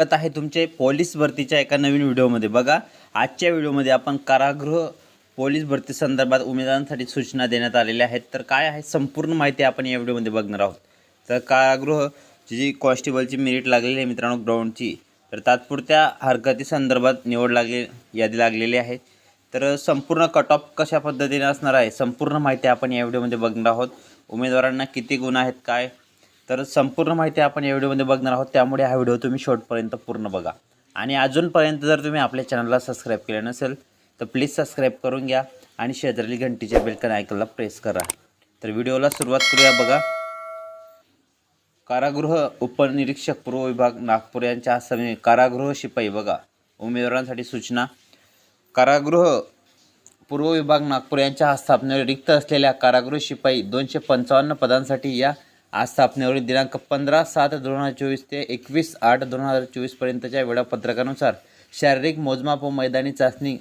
स्वागत आहे तुमचे पोलीस भरतीच्या एका नवीन व्हिडिओमध्ये. बघा आजच्या व्हिडिओमध्ये आपण कारागृह पोलीस भरती संदर्भात उमेदवारांसाठी सूचना देण्यात आलेल्या आहेत. तर काय आहे संपूर्ण माहिती आपण या व्हिडिओमध्ये बघणार आहोत. तर कारागृह जी कॉन्स्टेबलची मेरिट लागलेली आहे मित्रांनो ग्राउंडची तर तात्पुरत्या हरकती संदर्भात निवड लागली यादी लागलेली आहे. तर संपूर्ण कट ऑफ कशा पद्धतीने असणार आहे संपूर्ण माहिती आपण या व्हिडिओमध्ये बघणार आहोत. उमेदवारांना किती गुण आहेत काय तर संपूर्ण माहिती आपण या व्हिडिओमध्ये बघणार आहोत. त्यामुळे हा व्हिडिओ तुम्ही शेवटपर्यंत पूर्ण बघा. आणि अजूनपर्यंत जर तुम्ही आपल्या चॅनलला सबस्क्राईब केलं नसेल तर प्लीज सबस्क्राईब करून घ्या आणि शेजारी घंटीच्या बेलकन आयकनला प्रेस करा. तर व्हिडिओला सुरुवात करूया बघा. कारागृह उपनिरीक्षक पूर्व विभाग नागपूर यांच्या हस्ते कारागृह शिपाई बघा. उमेदवारांसाठी सूचना. कारागृह पूर्व विभाग नागपूर यांच्या स्थापनेवर रिक्त असलेल्या कारागृह शिपाई दोनशे पंचावन्न पदांसाठी या आस्थापनेवरील दिनांक पंधरा सात दोन हजार चोवीस ते एकवीस आठ दोन हजार चोवीसपर्यंतच्या वेळापत्रकानुसार शारीरिक मोजमाप व मैदानी चाचणी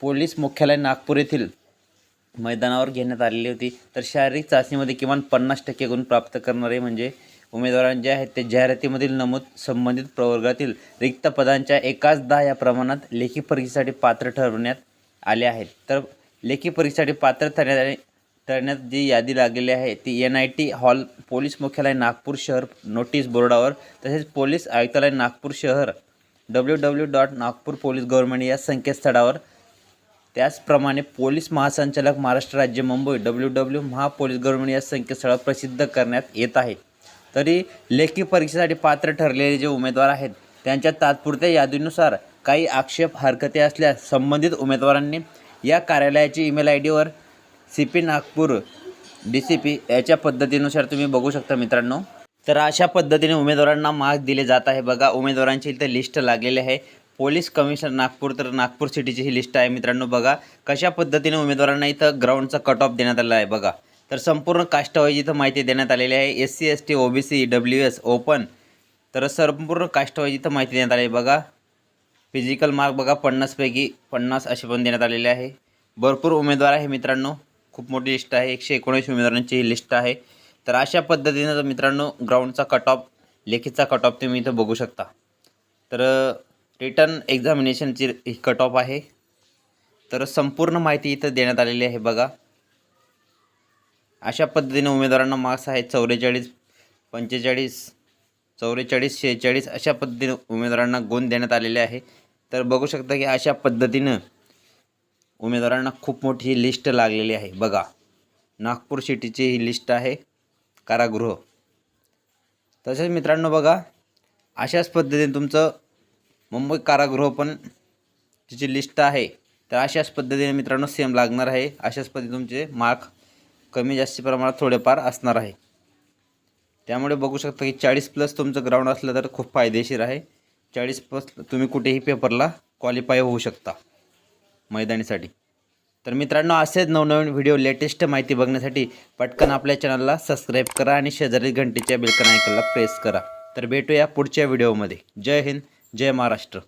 पोलीस मुख्यालय नागपूर येथील मैदानावर घेण्यात आलेली होती. तर शारीरिक चाचणीमध्ये किमान पन्नास टक्के गुण प्राप्त करणारे म्हणजे उमेदवार जे आहेत ते जाहिरातीमधील नमूद संबंधित प्रवर्गातील रिक्त पदांच्या एकाच दहा या प्रमाणात लेखी परीक्षेसाठी पात्र ठरवण्यात आले आहेत. तर लेखी परीक्षेसाठी पात्र ठरण्यात ठरण्यात जी यादी लागलेली आहे ती N I T hall police मुख्यालय नागपूर शहर नोटीस बोर्डावर तसेच पोलीस आयुक्तालय नागपूर शहर W W dot Nagpur police government या संकेतस्थळावर. त्याचप्रमाणे पोलीस महासंचालक महाराष्ट्र राज्य मुंबई डब्ल्यू डब्ल्यू महापोलीस गव्हर्नमेंट या संकेतस्थळावर प्रसिद्ध करण्यात येत आहे. तरी लेखी परीक्षेसाठी पात्र ठरलेले जे उमेदवार आहेत त्यांच्या तात्पुरत्या यादीनुसार काही आक्षेप हरकते असल्यास संबंधित उमेदवारांनी या कार्यालयाची ईमेल आय डीवर C P Nagpur D C P याच्या पद्धतीनुसार तुम्ही बघू शकता मित्रांनो. तर अशा पद्धतीने उमेदवारांना मार्क दिले जात आहे. बघा उमेदवारांची इथं लिस्ट लागलेली आहे. पोलीस कमिशनर नागपूर तर नागपूर सिटीची ही लिस्ट आहे मित्रांनो. बघा कशा पद्धतीने उमेदवारांना इथं ग्राउंडचा कट ऑफ देण्यात आला आहे बघा. तर संपूर्ण कास्टवाईज इथं माहिती देण्यात आलेली आहे. S C S T O B C W S open तर संपूर्ण कास्टवाईज इथं माहिती देण्यात आली आहे. बघा फिजिकल मार्क बघा पन्नासपैकी पन्नास असे पण देण्यात आलेले आहे. भरपूर उमेदवार आहे मित्रांनो. खूप मोठी लिस्ट आहे. एकशे एकोणीस उमेदवारांची ही लिस्ट आहे. तर अशा पद्धतीनं जर मित्रांनो ग्राउंडचा कट ऑफ लेखीचा कट ऑफ तुम्ही इथं बघू शकता. तर रिटर्न एक्झामिनेशनची ही कट ऑफ आहे. तर संपूर्ण माहिती इथं देण्यात आलेली आहे बघा. अशा पद्धतीने उमेदवारांना मार्क्स आहेत चौवेचाळीस पंचेचाळीस चौवेचाळीस शेहेचाळीस अशा पद्धतीने उमेदवारांना गुण देण्यात आलेले आहे. तर बघू शकता की अशा पद्धतीनं उमेदवारांना खूप मोठी ही लिस्ट लागलेली आहे. बघा नागपूर सिटीची ही लिस्ट आहे कारागृह. तसेच मित्रांनो बघा अशाच पद्धतीने तुमचं मुंबई कारागृह पण तिची लिस्ट आहे. तर अशाच पद्धतीने मित्रांनो सेम लागणार आहे. अशाच पद्धतीने तुमचे मार्क कमी जास्त प्रमाणात थोडेफार असणार आहे. त्यामुळे बघू शकता की चाळीस प्लस तुमचं ग्राउंड असलं तर खूप फायदेशीर आहे. चाळीस प्लस तुम्ही कुठेही पेपरला क्वालिफाय होऊ शकता. मैदानीसाठी. तर मित्रांनो असेच नवनवीन व्हिडिओ लेटेस्ट माहिती बघण्यासाठी पटकन आपल्या चॅनलला सबस्क्राईब करा आणि शेजारी घंटीच्या बिलकन आयकनला प्रेस करा. तर भेटूया पुढच्या व्हिडिओमध्ये जय हिंद जय महाराष्ट्र.